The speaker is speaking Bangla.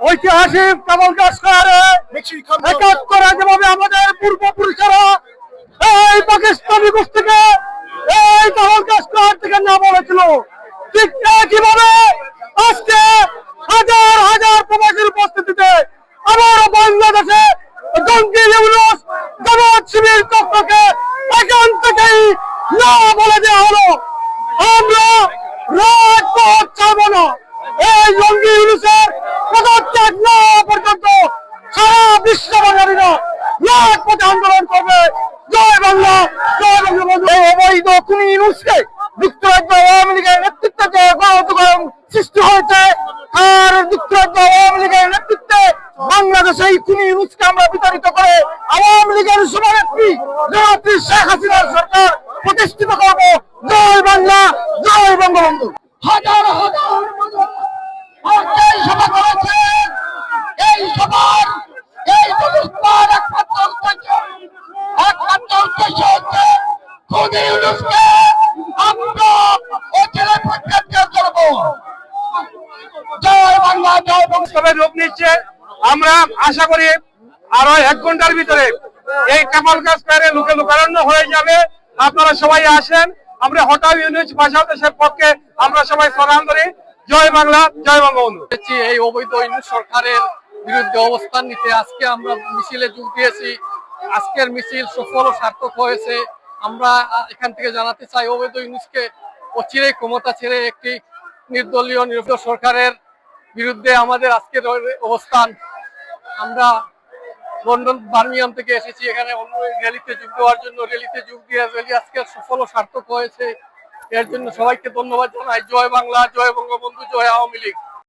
ঐতিহাসিক কামাল গাছ স্কোয়ারে একাত্তরে যেভাবে আমাদের পূর্বপুরুষেরা এই পাকিস্তানি গোষ্ঠীকে এই কামাল গাছ থেকে না বলেছিল ঠিক একইভাবে আজকে হাজার হাজার প্রবাসীর উপস্থিতিতে আবার বাংলাদেশে জঙ্গি ইউনুস জামাত শিবির চক্রকে এখান থেকেই না বলে দেওয়া হলো। আমরা রাজপথ চাবো না। এই জঙ্গি ইউনুসের রাজপথে আন্দোলন করবে। জয় বাংলা, জয় বঙ্গবন্ধু। এই অবৈধ খুনি ইউনুসকে যুক্তরাজ্য আওয়ামী লীগের নেতৃত্বে যে গণতকরণ সৃষ্টি হয়েছে। আর যুক্তরাজ্য আওয়ামী লীগের নেতৃত্বে বাংলাদেশে এই খুনি ইউনুসকে আমরা বিতাড়িত করে আওয়ামী লীগের সভানেত্রী জনাত্রী শেখ হাসিনার সরকার প্রতিষ্ঠিত করব। জয় বাংলা, জয় বঙ্গবন্ধু। হাজার ইউনুসকে আমরা অচিরে প্রত্যাখ্যান করব। জয় বাংলা জয় বঙ্গবন্ধু রূপ নিচ্ছে। আমরা আশা করি আরও এক ঘণ্টার ভিতরে এই কামাল গাছ স্কোয়ারে লোকে লোকারণ্য হয়ে যাবে। আপনারা সবাই আসেন। আমরা হঠাৎ ইউনিট ভাষা দেশের পক্ষে আমরা সবাই স্মরণ করি। জয় বাংলা জয় বঙ্গবন্ধু এই অবৈধ ইউনিট সরকারের বিরুদ্ধে অবস্থান নিতে আজকে আমরা মিছিলে যোগ দিয়েছি। আজকের মিছিল সফল ও সার্থক হয়েছে। আমরা এখান থেকে জানাতে চাই অবৈধ ইউনিটকে অচিরেই ক্ষমতা ছেড়ে একটি নির্দলীয়, নিরপেক্ষ সরকারের বিরুদ্ধে আমাদের আজকের অবস্থান। আমরা লন্ডন বার্মিয়াম থেকে এসেছি, এখানে অন্য র্যালিতে যোগ দেওয়ার জন্য। র্যালিতে যোগ দিয়ে র্যালি আজকে সফল ও সার্থক হয়েছে। এর জন্য সবাইকে ধন্যবাদ জানাই। জয় বাংলা, জয় বঙ্গবন্ধু, জয় আওয়ামী লীগ।